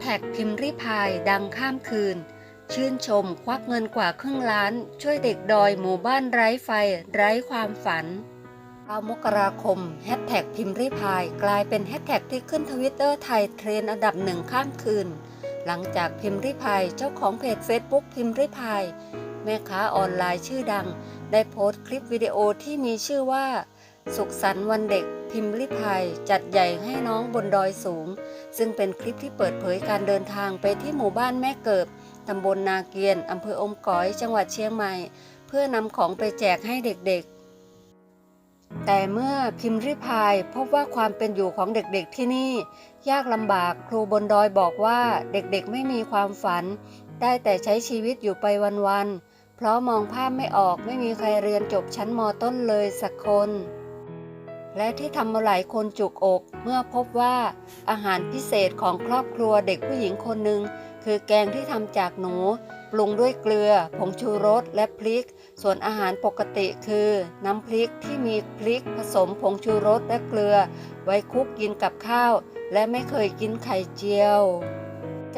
แท็กพิมพ์ริพายดังข้ามคืน ชื่นชมควักเงินกว่าครึ่งล้าน ช่วยเด็กดอยหมู่บ้านไร้ไฟ ไร้ความฝันเอามกราคมแฮชแท็กพิมพ์ริพายกลายเป็นแฮชแท็กที่ขึ้นทวิตเตอร์ไทยเทรนอันดับหนึ่งข้ามคืน หลังจากพิมพ์ริพายเจ้าของเพจ Facebook พิมพ์ริพายแม่ค้าออนไลน์ชื่อดัง ได้โพสต์คลิปวิดีโอที่มีชื่อว่า สุขสันต์วันเด็ก พิมพ์ริพายจัดใหญ่ให้น้องบนดอยสูง ซึ่งเป็นคลิปที่เปิดเผยการเดินทางไปที่หมู่บ้านแม่เกิบตำบลนาเกียนอำเภออมก๋อย จังหวัดเชียงใหม่ เพื่อนำของไปแจกให้เด็กๆ แต่เมื่อพิมพ์ริพายพบว่าความเป็นอยู่ของเด็กๆที่นี่ ยากลำบากครูบนดอยบอกว่าเด็กๆไม่มีความฝัน ได้แต่ใช้ชีวิตอยู่ไปวันๆเพราะมองภาพไม่ออกไม่มีใครเรียนจบชั้นมต้นเลยสักคน และที่ทำเอาหลายคนจุกอกเมื่อพบว่าอาหารพิเศษของครอบครัวเด็กผู้หญิงคนหนึ่งคือแกงที่ทำจากหนู ปรุงด้วยเกลือ ผงชูรสและพริก ส่วนอาหารปกติคือ น้ำพริกที่มีพริกผสมผงชูรสและเกลือ ไว้คุกกินกับข้าว และไม่เคยกินไข่เจียว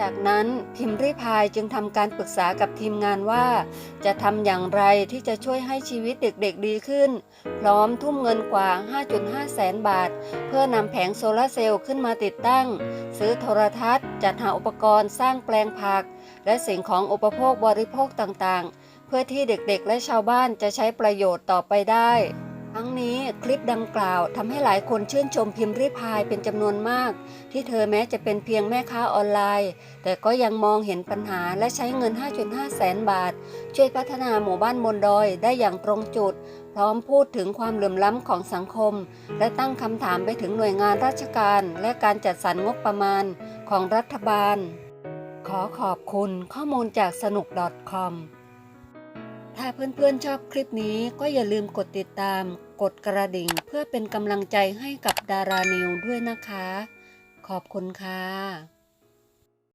จากนั้นพิมพ์ริพายจึงทำการปรึกษากับทีมงานว่า จะทำอย่างไรที่จะช่วยให้ชีวิตเด็กๆดีขึ้น พร้อมทุ่มเงินกว่า 5.5 แสนบาท เพื่อนำแผงโซลาร์เซลล์ขึ้นมาติดตั้ง ซื้อโทรทัศน์ จัดหาอุปกรณ์สร้างแปลงผัก และสิ่งของอุปโภคบริโภคต่างๆ เพื่อที่เด็กๆ และชาวบ้านจะใช้ประโยชน์ต่อไปได้ ทั้งนี้คลิปดังกล่าวทำให้หลายคนชื่นชมพิมพ์ริพายเป็นจำนวนมาก ที่เธอแม้จะเป็นเพียงแม่ค้าออนไลน์ แต่ก็ยังมองเห็นปัญหาและใช้เงิน 5.5 แสนบาท ช่วยพัฒนาหมู่บ้านบนดอยได้อย่างตรงจุด พร้อมพูดถึงความเหลื่อมล้ำของสังคม และตั้งคำถามไปถึงหน่วยงานราชการ และการจัดสรรงบประมาณของรัฐบาล ขอขอบคุณข้อมูลจากสนุก .com ถ้าเพื่อนๆชอบคลิปนี้ก็อย่าลืมกดติดตาม กดกระดิ่ง เพื่อเป็นกำลังใจให้กับดารานิวด้วยนะคะ ขอบคุณค่ะ